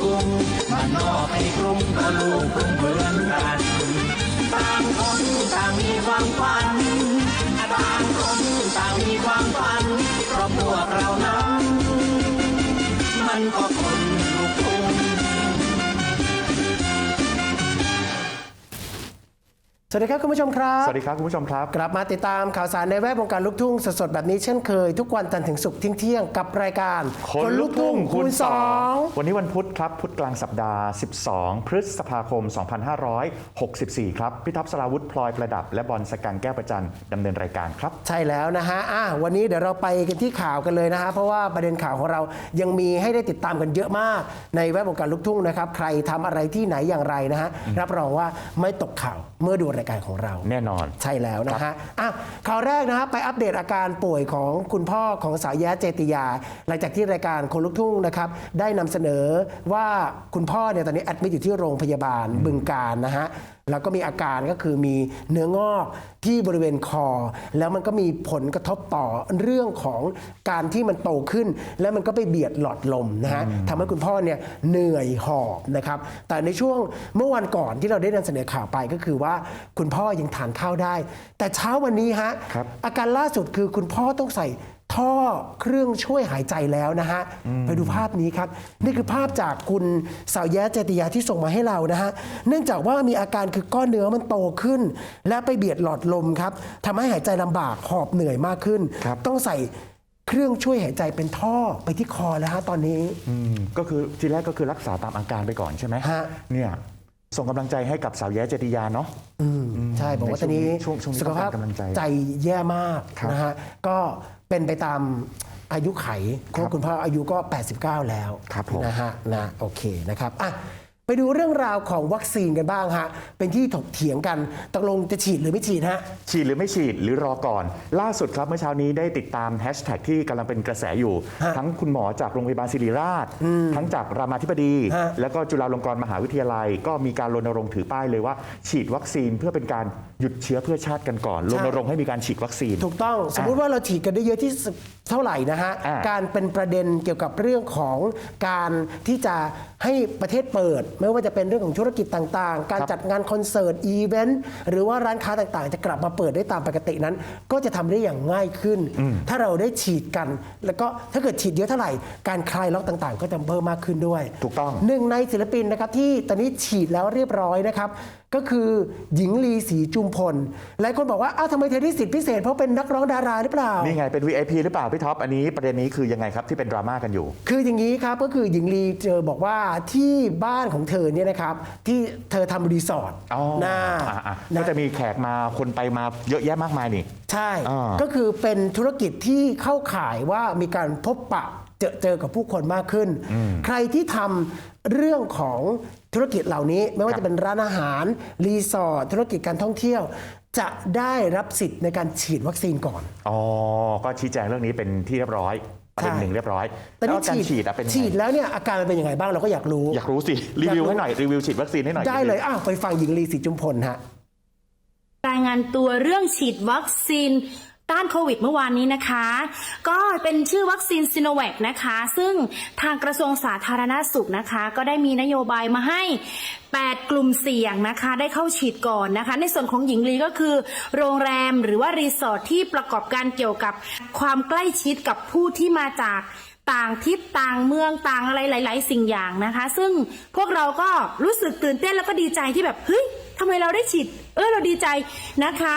กรุงบ้านนอกในกรุงก็ลูกกรุงเหมือนกันต่างคนต่างมีความฝันต่างคนต่างมีความฝัน สวัสดีครับคุณผู้ชมครับ สวัสดีครับคุณผู้ชมครับ กลับมาติดตามข่าวสารในแวดวงการลูกทุ่งสดๆแบบนี้เช่นเคย ทุกวันจันทร์ถึงศุกร์เที่ยงๆกับรายการสองวันนี้วันพุธครับ พุธกลางสัปดาห์ 12 พฤษภาคม 2564 ครับ พี่ท็อปสราวุธพลอยประดับ และบอลสกันแก้วประจันดำเนินรายการครับ ใช่แล้วนะฮะอะวันนี้เดี๋ยวเราไปกันที่ข่าวกันเลยนะฮะเพราะว่าประเด็นข่าวของเรายังมีให้ได้ติดตามกันเยอะมาก ในแวดวงการลูกทุ่งนะครับใครทำอะไรที่ไหนอย่างไรนะฮะรับรองว่าไม่ตกข่าวเมื่อดูรายการของเรา แน่นอน ใช่แล้วนะฮะอะข่าวแรกนะฮะไปอัปเดตอาการป่วยของคุณพ่อของสาวแย้เจติยา หลังจากที่รายการคนลุกทุ่งนะครับได้นำเสนอว่าคุณพ่อเนี่ยตอนนี้แอดมิดอยู่ที่โรงพยาบาลบึงการนะฮะ แล้วก็มีอาการก็คือมีเนื้องอกที่บริเวณคอ แล้วมันก็มีผลกระทบต่อเรื่องของการที่มันโตขึ้น แล้วมันก็ไปเบียดหลอดลมนะฮะทำให้คุณพ่อเนี่ยเหนื่อยหอบนะครับแต่ในช่วงเมื่อวันก่อนที่เราได้นำเสนอข่าวไปก็คือว่าคุณพ่อยังทานข้าวได้ แต่เช้าวันนี้ฮะครับอาการล่าสุดคือคุณพ่อต้องใส่ ท่อเครื่องช่วยหายใจแล้วนะฮะ ไปดูภาพนี้ครับ นี่คือภาพจากคุณสาวแย้เจติยาที่ส่งมาให้เรานะฮะ เนื่องจากว่ามีอาการคือก้อนเนื้อมันโตขึ้น และไปเบียดหลอดลมครับทำให้หายใจลำบากหอบเหนื่อยมากขึ้น ครับ ต้องใส่เครื่องช่วยหายใจเป็นท่อไปที่คอแล้วฮะตอนนี้ อืมก็คือทีแรกก็คือรักษาตามอาการไปก่อนใช่ไหมฮะ เนี่ยส่งกำลังใจให้กับสาวแย้เจติยาเนาะใช่บอกว่าตอนนี้ช่วงช่วงนี้สุขภาพต้องการกำลังใจใจแย่มากครับนะฮะก็ เป็นไปตามอายุไขเพครัราะบคุณพ่ออายุก็ 89 แล้วครับผม นะฮะนะโอเคนะครับอะ ไปดูเรื่องราวของวัคซีนกันบ้างฮะ เป็นที่ถกเถียงกันตกลงจะฉีดหรือไม่ฉีดฮะ ฉีดหรือไม่ฉีดหรือรอก่อน ล่าสุดครับเมื่อเช้านี้ได้ติดตามแฮชแท็กที่กำลังเป็นกระแสอยู่ฮะทั้งคุณหมอจากโรงพยาบาลศิริราช ทั้งจากรามาธิบดีฮะแล้วก็จุฬาลงกรณ์มหาวิทยาลัย ก็มีการรณรงค์ถือป้ายเลยว่า ฉีดวัคซีนเพื่อเป็นการหยุดเชื้อเพื่อชาติกันก่อนรณรงค์ให้มีการฉีดวัคซีน ถูกต้องสมมุติว่าเราฉีดกันได้เยอะที่สุดเท่าไหร่นะฮะอ่าการเป็นประเด็นเกี่ยวกับเรื่องของการที่จะให้ประเทศเปิดไม่ว่าจะเป็นเรื่องของธุรกิจต่างๆ การจัดงานคอนเสิร์ตอีเวนต์หรือว่าร้านค้าต่างๆ จะกลับมาเปิดได้ตามปกตินั้น ก็จะทำได้อย่างง่ายขึ้น ถ้าเราได้ฉีดกัน แล้วก็ถ้าเกิดฉีดเยอะเท่าไหร่ การคลายล็อกต่างๆ ก็จะเพิ่มมากขึ้นด้วย ถูกต้องหนึ่งในศิลปินนะครับที่ตอนนี้ฉีดแล้วเรียบร้อยนะครับก็คือหญิงลีศรีจุมพล หลายคนบอกว่าอ้าวทำไมเธอได้สิทธิพิเศษ เพราะเป็นนักร้องดาราหรือเปล่า นี่ไงเป็น VIP หรือเปล่าพี่ท็อปอันนี้ประเด็นนี้คือยังไงครับที่เป็นดราม่ากันอยู่ คืออย่างนี้ครับก็คือหญิงลีเจอบอกว่าที่บ้านของเธอเนี่ยนะครับที่เธอทำรีสอร์ทอ๋อนะอะอะนะก็จะมีแขกมาคนไปมาเยอะแยะมากมายนี่ ใช่ อ่า ก็คือเป็นธุรกิจที่เข้าข่ายว่ามีการพบปะเจอเจอกับผู้คนมากขึ้น ใครที่ทำเรื่องของ ธุรกิจเหล่านี้ไม่ว่าครับจะเป็นร้านอาหาร รีสอร์ทธุรกิจการท่องเที่ยว จะได้รับสิทธิ์ในการฉีดวัคซีนก่อน อ๋อ ก็ชี้แจงเรื่องนี้เป็นที่เรียบร้อยประเด็นหนึ่งเรียบร้อยแต่แล้วนี่การฉีดอะเป็นยังไงฉีดแล้วเนี่ยอาการมันเป็นยังไงบ้างเราก็อยากรู้ อยากรู้สิ รีวิวให้หน่อยรีวิวฉีดวัคซีนให้หน่อย ได้เลยอ้าวไปฟังหญิงลีศรีจุมพลฮะรายงานตัวเรื่องฉีดวัคซีน ต้านโควิดเมื่อวานนี้นะคะ ก็เป็นชื่อวัคซีนซิโนแวคนะคะ ซึ่งทางกระทรวงสาธารณาสุขนะคะ ก็ได้มีนโยบายมาให้ 8 กลุ่มเสี่ยงนะคะ ได้เข้าฉีดก่อนนะคะ ในส่วนของหญิงลีก็คือ โรงแรมหรือว่ารีสอร์ทที่ประกอบการเกี่ยวกับความใกล้ชิดกับผู้ที่มาจากต่างทิศต่างเมืองต่างอะไรหลาย ๆ สิ่งอย่างนะคะ ซึ่งพวกเราก็รู้สึกตื่นเต้นแล้วก็ดีใจที่แบบเฮ้ยทำไมเราได้ฉีด เออเราดีใจนะคะ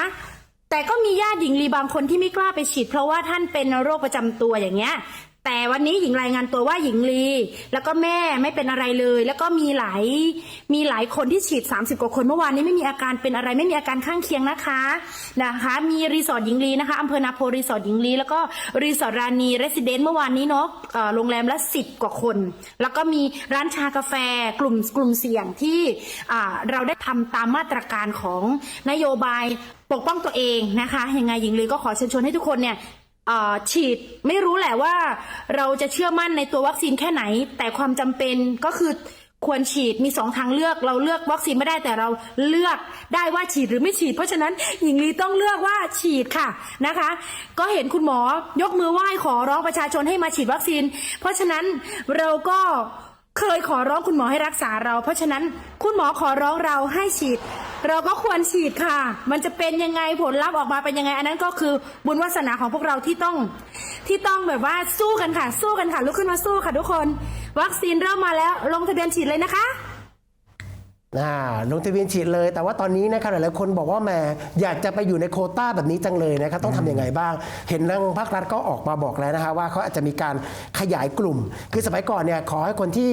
แต่ก็มีญาติหญิงลีบางคนที่ไม่กล้าไปฉีด เพราะว่าท่านเป็นโรคประจำตัวอย่างเงี้ย แต่วันนี้หญิงรายงานตัวว่าหญิงลี แล้วก็แม่ไม่เป็นอะไรเลย แล้วก็มีหลายมีหลายคนที่ฉีด 30 กว่าคนเมื่อวานนี้ไม่มีอาการเป็นอะไรไม่มีอาการข้างเคียงนะคะนะคะ มีรีสอร์ทหญิงลีนะคะอำเภอนาโพรีสอร์ทหญิงลีแล้วก็รีสอร์ทรานีเรสซิเดนต์เมื่อวานนี้เนาะโรงแรมละสิบกว่าคน แล้วก็มีร้านชากาแฟกลุ่มกลุ่มเสี่ยงที่เราได้ทำตามมาตรการของนโยบายปกป้องตัวเองนะคะยังไงหญิงลีก็ขอเชิญชวนให้ทุกคนเนี่ย ฉีดไม่รู้แหละว่าเราจะเชื่อมั่นในตัววัคซีนแค่ไหน แต่ความจำเป็นก็คือควรฉีดมีสองทางเลือก เราเลือกวัคซีนไม่ได้แต่เราเลือกได้ว่าฉีดหรือไม่ฉีด เพราะฉะนั้นหญิงลีต้องเลือกว่าฉีดค่ะนะคะ ก็เห็นคุณหมอยกมือไหว้ขอร้องประชาชนให้มาฉีดวัคซีน เพราะฉะนั้นเราก็เคยขอร้องคุณหมอให้รักษาเรา เพราะฉะนั้นคุณหมอขอร้องเราให้ฉีด เราก็ควรฉีดค่ะ มันจะเป็นยังไงผลลัพธ์ออกมาเป็นยังไง อันนั้นก็คือบุญวาสนาของพวกเราที่ต้องที่ต้องแบบว่าสู้กันค่ะ สู้กันค่ะลุกขึ้นมาสู้ค่ะทุกคน วัคซีนเริ่มมาแล้วลงทะเบียนฉีดเลยนะคะ ลงทะเบียนฉีดเลย แต่ว่าตอนนี้นะครับหลายๆคนบอกว่าแหมอยากจะไปอยู่ในโควต้าแบบนี้จังเลยนะครับต้องทำยังไงบ้าง เห็นทางภาครัฐก็ออกมาบอกแล้วนะคะว่าเขาอาจจะมีการขยายกลุ่ม คือสมัยก่อนเนี่ยขอให้คนที่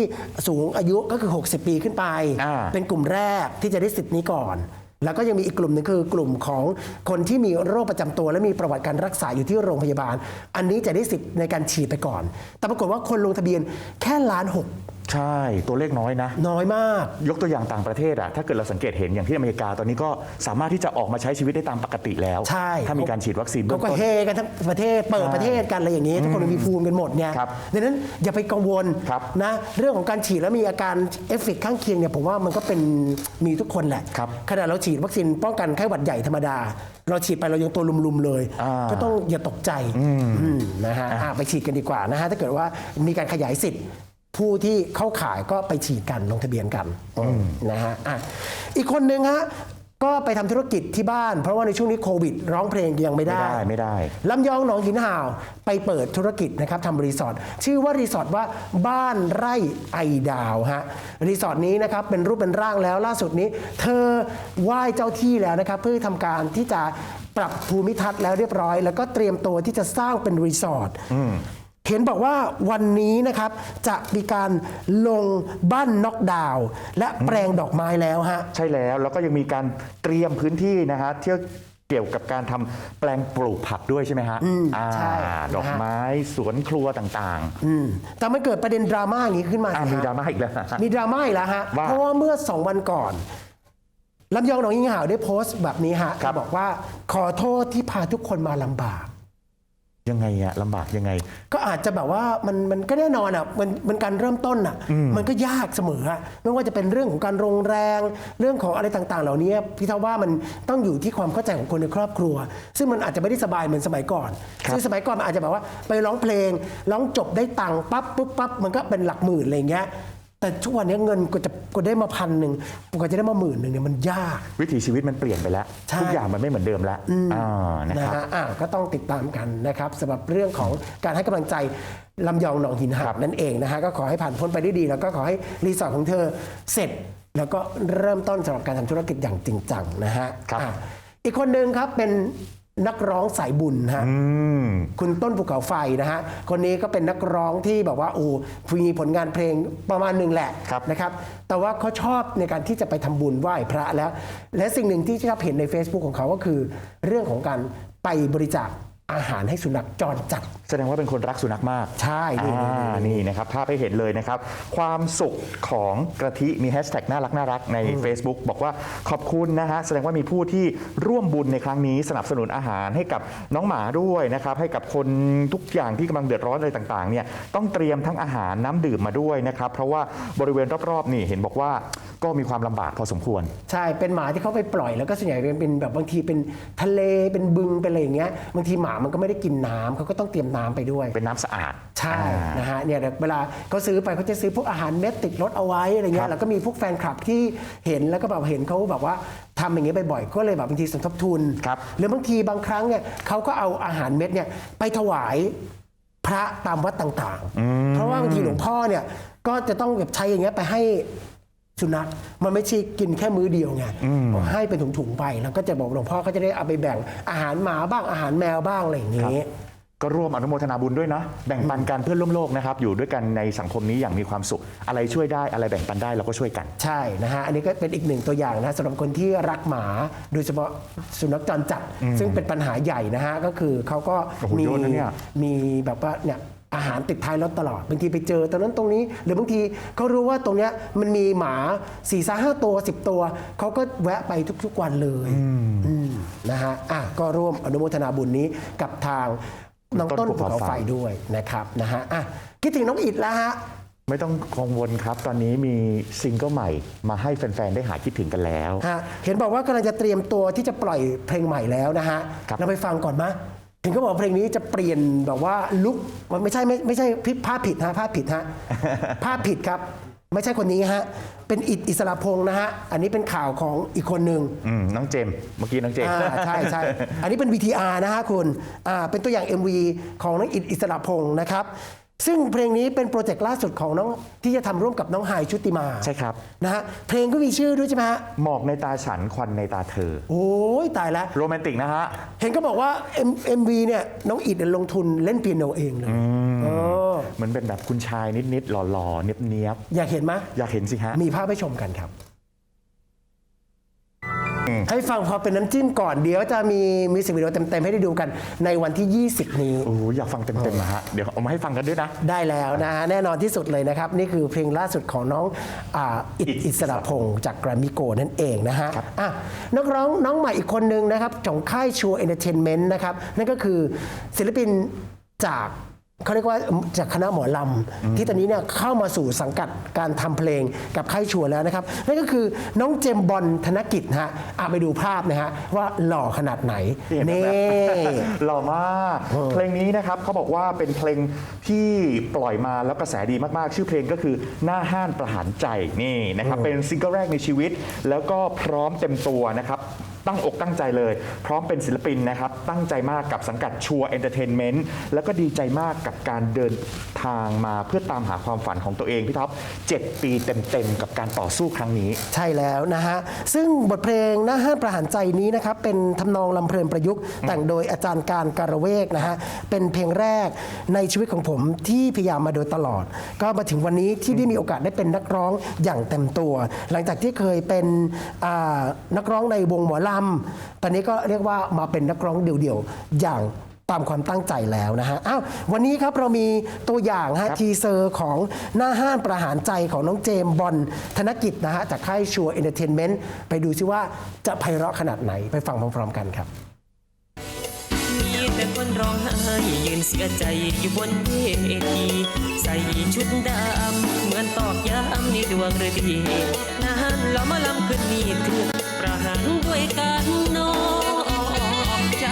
สูงอายุก็คือ 60 ปีขึ้นไปอ่าเป็นกลุ่มแรกที่จะได้สิทธิ์นี้ก่อนแล้วก็ยังมีอีกกลุ่มหนึงคือกลุ่มของคนที่มีโรคประจำตัว และมีประวัติการรักษาอยู่ที่โรงพยาบาล อันนี้จะได้สิทธิ์ในการฉีดไปก่อน แต่ปรากฏว่าคนลงทะเบียนแค่ล้านหก ใช่ตัวเลขน้อยนะ น้อยมาก ยกตัวอย่างต่างประเทศอะถ้าเกิดเราสังเกตเห็นอย่างที่อเมริกาตอนนี้ก็สามารถที่จะออกมาใช้ชีวิตได้ตามปกติแล้ว ใช่ถ้ามีการฉีดวัคซีนเบื้เขาองก็ต้น เฮกันทั้งประเทศเปิดประเทศกันอะไรอย่างนี้ทุกคนมีภูมิกันหมดเนี่ยครับดังนั้นอย่าไปกังวลครับนะเรื่องของการฉีดแล้วมีอาการเอฟเฟกต์ข้างเคียงเนี่ยผมว่ามันก็เป็นมีทุกคนแหละครับขณะเราฉีดวัคซีนป้องกันไข้หวัดใหญ่ธรรมดา เราฉีดไปเรายังตัวลุมๆเลย อ่าก็ต้องอย่าตกใจอืมนะฮะอะไปฉีดกันดีกว่านะฮะถ้าเกิดว่ามีการขยายสิทธิ์ ผู้ที่เข้าขายก็ไปฉีดกันลงทะเบียนกันนะฮะอะอีกคนหนึ่งฮะก็ไปทำธุรกิจที่บ้าน เพราะว่าในช่วงนี้โควิด ร้องเพลงยังไม่ไม่ได้ได้ไม่ได้ลำยองหนองหินห่าวไปเปิดธุรกิจนะครับทำรีสอร์ทชื่อว่ารีสอร์ทว่าบ้านไร่ไอดาวฮะรีสอร์ทนี้นะครับเป็นรูปเป็นร่างแล้วล่าสุดนี้ เธอไหว้เจ้าที่แล้วนะครับเพื่อทำการที่จะปรับภูมิทัศน์แล้วเรียบร้อย แล้วก็เตรียมตัวที่จะสร้างเป็นรีสอร์ท เห็นบอกว่าวันนี้นะครับจะมีการลงบ้านน็อกดาวน์และแปลงดอกไม้แล้วฮะ ใช่แล้วแล้วก็ยังมีการเตรียมพื้นที่นะฮะเที่ยวเกี่ยวกับการทำแปลงปลูกผักด้วยใช่ไหมฮะอ่าใช่นะฮะดอกไม้สวนครัวต่างอืมแต่มันเกิดประเด็นดราม่าอย่างนี้ขึ้นมาๆอ่าสิมีฮะ ดราม่าอีกแล้วฮะมีดราม่าอีกแล้วฮะ ว่าเพราะว่าเมื่อสองวันก่อนลำยองหนองยิงห่าวได้โพสต์แบบนี้ฮะครับ บอกว่าขอโทษที่พาทุกคนมาลำบาก ยังไงอะลำบากยังไง ก็อาจจะแบบว่ามันมันก็แน่นอนอะมันมันการเริ่มต้นอะมันก็ยากเสมออะไม่ว่าจะเป็นเรื่องของการโรงแรง เรื่องของอะไรต่างๆ เหล่านี้พี่เท่าว่ามันต้องอยู่ที่ความเข้าใจของคนในครอบครัว ซึ่งมันอาจจะไม่ได้สบายเหมือนสมัยก่อนครับซึ่งสมัยก่อนมันอาจจะแบบว่าไปร้องเพลงร้องจบได้ตังค์ปั๊บปุ๊บปั๊บมันก็เป็นหลักหมื่นอะไรอย่างเงี้ย แต่ทุกวันนี้เงินก็จะก็ได้มาพันหนึ่งกว่าจะได้มาหมื่นหนึ่งเนี่ยมันยาก วิถีชีวิตมันเปลี่ยนไปแล้ว ใช่ ทุกอย่างมันไม่เหมือนเดิมแล้วอ่านะนะครับฮะอะก็ต้องติดตามกันนะครับสำหรับเรื่องของการให้กำลังใจลำยองหนองหินหัครักบนั่นเองนะฮะก็ขอให้ผ่านพ้นไปได้ดี แล้วก็ขอให้รีสอร์ทของเธอเสร็จ แล้วก็เริ่มต้นสำหรับการทำธุรกิจอย่างจริงจังนะฮะครับ อะอีกคนหนึ่งครับเป็น นักร้องสายบุญฮะอืมคุณต้นภูเขาไฟนะฮะคนนี้ก็เป็นนักร้องที่แบบว่าโอ้มีผลงานเพลงประมาณหนึ่งแหละครับนะครับ แต่ว่าเขาชอบในการที่จะไปทำบุญไหว้พระแล้ว และสิ่งหนึ่งที่ชอบเห็นใน Facebook ของเขาก็คือ เรื่องของการไปบริจาค อาหารให้สุนัขจรจัด แสดงว่าเป็นคนรักสุนัขมากใช่นี่อ่านี่นี่นี่นะครับภาพให้เห็นเลยนะครับ ความสุขของกระทิมีแฮชแท็กน่ารักน่ารักใน Facebook บอกว่าขอบคุณนะฮะแสดงว่ามีผู้ที่ร่วมบุญในครั้งนี้สนับสนุนอาหารให้กับน้องหมาด้วยนะครับ ให้กับคนทุกอย่างที่กำลังเดือดร้อนอะไรต่างๆเนี่ยต้องเตรียมทั้งอาหารน้ำดื่มมาด้วยนะครับ เพราะว่าบริเวณรอบๆนี่เห็นบอกว่า ก็มีความลำบากพอสมควร ใช่เป็นหมาที่เขาไปปล่อยแล้วก็ส่วนใหญ่เป็นเป็นแบบบางทีเป็นทะเลเป็นบึงเป็นอะไรอย่างเงี้ยบางทีหมามันก็ไม่ได้กินน้ำเขาก็ต้องเตรียมน้ำไปด้วย เป็นน้ำสะอาดใช่อ่านะฮะเนี่ยเดี๋ยวเวลาเขาซื้อไปเขาจะซื้อพวกอาหารเม็ดติดรถเอาไว้อะไรเงี้ครัยบแล้วก็มีพวกแฟนคลับที่เห็นแล้วก็แบบเห็นเขาแบบว่าทำอย่างเงี้ยบ่อยๆก็เลยแบบบางทีสมทบทุนครับหรือบางทีบางครั้งเนี่ยเขาก็เอาอาหารเม็ดเนี่ยไปถวายพระตามวัดต่างๆ เพราะว่าบางทีหลวงพ่อเนี่ยก็จะต้องแบบใช้อย่างเงี้ยไปให้ สุนัขมันไม่ใช่กินแค่มื้อเดียวไงให้เป็นถุงๆไปแล้วก็จะบอกหลวงพ่อก็จะได้เอาไปแบ่งอาหารหมาบ้างอาหารแมวบ้างอะไรอย่างงี้ ก็ร่วมอนุโมทนาบุญด้วยนะ แบ่งปันกันเพื่อนร่วมโลกนะครับ อยู่ด้วยกันในสังคมนี้อย่างมีความสุข อะไรช่วยได้อะไรแบ่งปันได้เราก็ช่วยกัน ใช่นะฮะอันนี้ก็เป็นอีกหนึ่งตัวอย่างนะสำหรับคนที่รักหมาโดยเฉพาะสุนัขจรจัด ซึ่งเป็นปัญหาใหญ่นะฮะก็คือเขาก็โอ้โหมีเยอะนะเนี่ย มีแบบว่าเนี่ย อาหารติดท้ายรถตลอดบางทีไปเจอตรงนั้นตรงนี้ หรือบางทีเขารู้ว่าตรงเนี้ยมันมีหมา4ี่ห้าตัว10ตัว เขาก็แวะไปทุกๆวันเลยอืมนะฮะอะก็ร่วมอนุโมทนาบุญนี้กับทางน้องต้นภูเขาไฟด้วยนะครับนะฮะอะคิดถึงน้องอิดแล้วฮะไม่ต้องกังวลครับ ตอนนี้มีซิงเกิลใหม่ มาให้แฟน ๆ ได้หายคิดถึงกันแล้วฮะเห็นบอกว่ากำลังจะเตรียมตัวที่จะปล่อยเพลงใหม่แล้วนะฮะครับเราไปฟังก่อนมะ เห็นเขาบอกเพลงนี้จะเปลี่ยนแบบว่าลุกมันไม่ใช่ไม่ไม่ใช่ผิดภาพผิดฮะภาพผิดฮะภาพผิดครับ ไม่ใช่คนนี้ฮะ เป็นอิดอิสระพงศ์นะฮะ อันนี้เป็นข่าวของอีกคนหนึ่งอืมน้องเจมส์เมื่อกี้น้องเจมส์อ่าใช่ใช่อันนี้เป็น VTR นะฮะคุณอ่าเป็นตัวอย่าง MV ของน้องอิดอิสระพงศ์นะครับ ซึ่งเพลงนี้เป็นโปรเจกต์ล่าสุดของน้องที่จะทำร่วมกับน้องไฮายชุติมาใช่ครับ นะฮะเพลงก็มีชื่อด้วยใช่ไหมฮะหมอกในตาฉันควันในตาเธอ โอ้ยตายแล้ว โรแมนติกนะฮะ เห็นก็บอกว่า M MV เนี่ยน้องอิดเนี่ยลงทุนเล่นเปียโนเองเลยเออเหมือนเป็นแบบคุณชายนิดๆหล่อๆ เนียบอยากเห็นไหมๆ อยากเห็นสิฮะ มีภาพให้ชมกันครับ ให้ฟังพอเป็นน้ำจิ้มก่อนเดี๋ยวจะมีมิวสิกวิดีโอเต็มๆ ให้ได้ดูกันในวันที่ 20 นี้ โอ้อยากฟังเต็มๆนะฮะ เดี๋ยวเอามาให้ฟังกันด้วยนะ ได้แล้วนะฮะแน่นอนที่สุดเลยนะครับ นี่คือเพลงล่าสุดของน้องอาอิดอิสระพงศ์จากแกรมมี่โกนั่นเองนะฮะอะนักร้องน้องใหม่อีกคนนึงนะครับของค่ายชัวเอนเตอร์เทนเมนต์นะครับนั่นก็คือศิลปินจาก เขาเรียกว่าจากคณะหมอลำที่ตอนนี้เนี่ยเข้ามาสู่สังกัดการทำเพลงกับค่ายชัวแล้วนะครับ นั่นก็คือน้องเจมส์บอลธนกิจนะฮะอะไปดูภาพนะฮะว่าหล่อขนาดไหนเห็นไหมนี่หล่อมาก เพลงนี้นะครับเขาบอกว่าเป็นเพลงที่ปล่อยมาแล้วกระแสดีมากๆ ชื่อเพลงก็คือหน้าห้านประหารใจนี่นะครับเป็นซิงเกิลแรกในชีวิต แล้วก็พร้อมเต็มตัวนะครับ ตั้งอกตั้งใจเลย พร้อมเป็นศิลปินนะครับ ตั้งใจมากกับสังกัดชัวเอนเตอร์เทนเมนต์แล้วก็ดีใจมากกับการเดินทางมาเพื่อตามหาความฝันของตัวเองพี่ท็อป7ปีเต็มๆกับการต่อสู้ครั้งนี้ ใช่แล้วนะฮะ ซึ่งบทเพลงหน้าห้ามประหารใจนี้นะครับ เป็นทำนองลำเพลินประยุกต์ แต่งโดยอาจารย์การการเวกนะฮะ เป็นเพลงแรกในชีวิตของผมที่พยายามมาโดยตลอด ก็มาถึงวันนี้ที่ได้มีโอกาสได้เป็นนักร้องอย่างเต็มตัว หลังจากที่เคยเป็นอ่านักร้องในวงหมอลำตอนนี้ก็เรียกว่ามาเป็นนักร้องเดี่ยวๆ อย่างตามความตั้งใจแล้วนะฮะ อ้าว วันนี้ครับเรามีตัวอย่างฮะครับทีเซอร์ของหน้าห้านประหารใจของน้องเจมส์บอลธนกิจนะฮะ จากค่ายชัวเอนเตอร์เทนเมนต์ไปดูซิว่าจะไพเราะขนาดไหนไปฟังพร้อมๆกันครับ มีแต่คนร้องไห้ยืนเสียใจอยู่บนเวทีใส่ชุดดำเหมือนตอกย้ำในดวงฤดีนานเรามาลำขึ้นมีถูกประหารด้วยการนอกใจ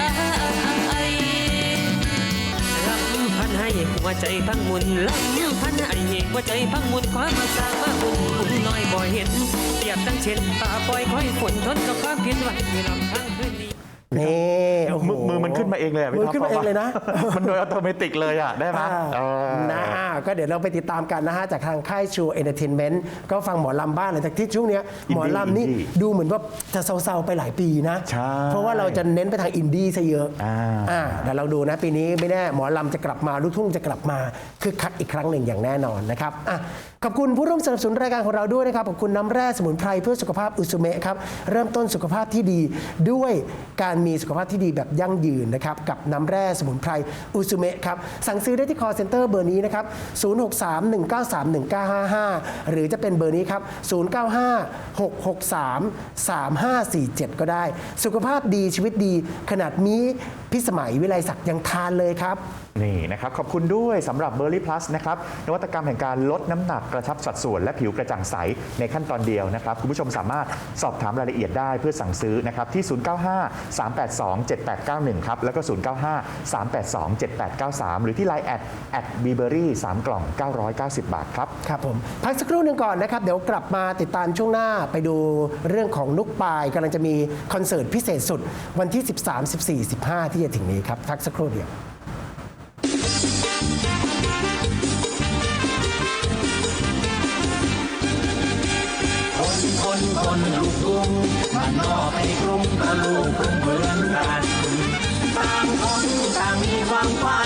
ลำพันให้หัวใจพังมุนลำพันให้หัวใจพังมุนความมาสร้างมาบุญบุญน้อยบ่เห็นเปรียบตั้งเช่นตาปล่อยคอยฝนทนกับความผิดหวังเวลาทั้งคืนนี้นี่โอ้โห มือมือมันขึ้นมาเองเลยอะพี่มือท็อปขึ้นมาเองเลยนะ มันโดยอัตโนมัติเลยอะ ได้ไหมอ่าเออ นะอ่าก็เดี๋ยวเราไปติดตามกันนะฮะ จากทางค่ายชูเอนเตอร์เทนเมนต์ก็ฟังหมอลำบ้านหลังจากที่ช่วงเนี้ยหมอลำนี่อินดี้ดูเหมือนว่า จะเซาๆไปหลายปีนะ ใช่เพราะว่าเราจะเน้นไปทางอินดี้ซะเยอะอ่า อ่าเดี๋ยวเราดูนะปีนี้ไม่แน่หมอลำจะกลับมาลูกทุ่งจะกลับมาคือคักอีกครั้งหนึ่งอย่างแน่นอนนะครับอะขอบคุณผู้ร่วมสนับสนุนรายการของเราด้วยนะครับขอบคุณน้ำแร่สมุนไพรเพื่อสุขภาพอุซุเมะครับเริ่มต้นสุขภาพที่ดีด้วยการมีสุขภาพที่ดีแบบยั่งยืนนะครับกับน้ำแร่สมุนไพรอุซุเมะครับสั่งซื้อได้ที่ call center เบอร์นี้นะครับ0631931955 หรือจะเป็นเบอร์นี้ครับ547 ก็ได้ สุขภาพดีชีวิตดี ขนาดนี้พิสมัยวิไลศักดิ์ยังทานเลยครับ นี่นะครับ ขอบคุณด้วยสำหรับ b u r r y Plus นะครับ นวัตกรรมแห่งการลดน้ำหนักกระชับสัดส่วน และผิวกระจ่างใส ในขั้นตอนเดียวนะครับ คุณผู้ชมสามารถสอบถามรายละเอียดได้เพื่อสั่งซื้อนะครับที่ 095 382 7891 ครับ แล้วก็ 095 382 7893 หรือที่ Line แอดแอดบีเบอรี่3กล่อง 990 บาทครับ ครับผม พักสักครู่หนึ่งก่อนนะครับ เดี๋ยวกลับมาติดตามช่วงหน้าไปดูเรื่องของนุกปายกำลังจะมีคอนเสิร์ตพิเศษสุดวันที่ 13 14 15 ที่จะถึงนี้ครับพักสักครู่เดียว คนลูกทุ่งมัานนอไปกรุงตะลูกกรุงเหมือนกันต่างคนต่างมีความฝัน